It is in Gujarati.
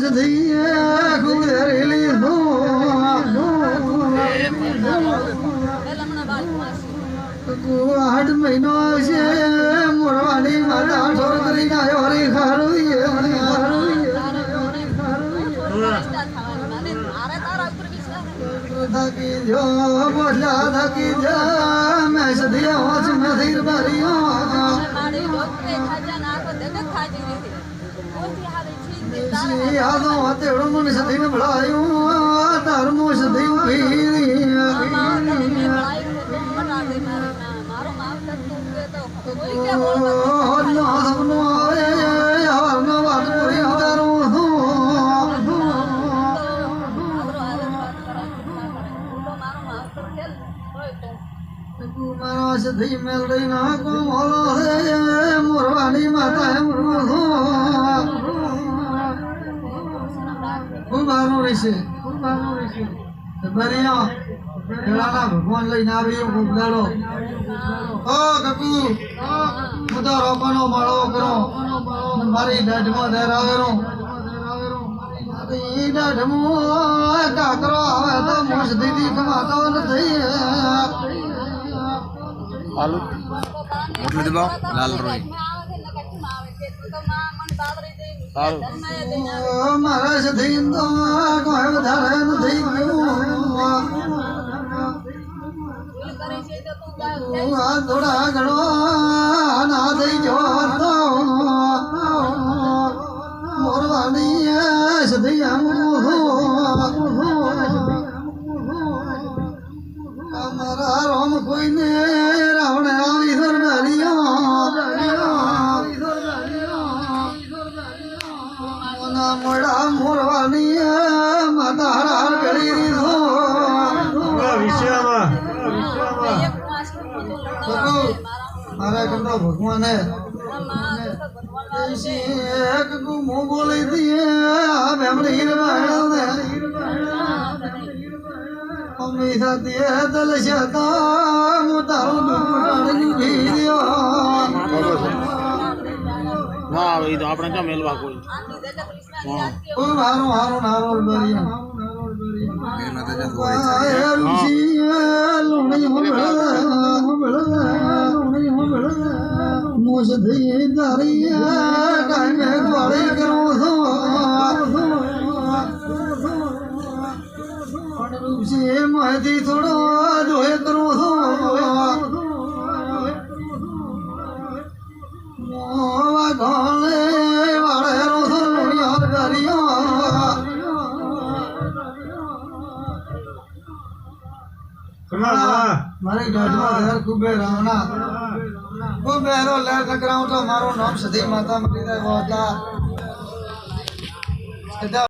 સદૈયે ગુરેલી ધો આઠ મહિનો છે, મોરવાની માતા ઠોર કરીને આવ્યો, હરી ખારું મેં સદી હોશ બારીઓ યાદો તેડો મને સદીને ભળાયું તારમો સદી ભીરી સપનો આવે હવારનો વાત પૂરી ઉતારું મારા સદી મેલડી ના કો મોલો હે રહેશે? ફૂલબાનું રહેશે. બરિયા પેલાના ભગવાન લઈને આવી ખૂબ દાડો ઓ કકુ. હું તો માળો કરો. મારી દાઢમાં ધરાવેરો ઈ દાઢમાં કાકરો હવે તો મોસ દીદી કમાતો નથી. આલુ મોટલું દબાવ લાલ રોય. સારું. મારા સધી તો કોઈ વધારે નથી ગયું. થોડા ઘણો રોમ કોઈને મોડા મોરવાની માતા હાર કરી દીધો. મારા કરતો ભગવાન એક બોલી દીએ. આ બેમડી હીરવાળો ને અમી સાથે દલ શતા હું તારું ભીર્યો ના આવે ઈ તો આપણે ક્યાં મેલવા કોઈ? હારું હારું તારી કાય ગોળી કરું છું. મારી ગાઢમાં ઘર કુબે રાવણા હેરો લેર નકરાઉં તો મારું નામ સધી માતા મરી હતા.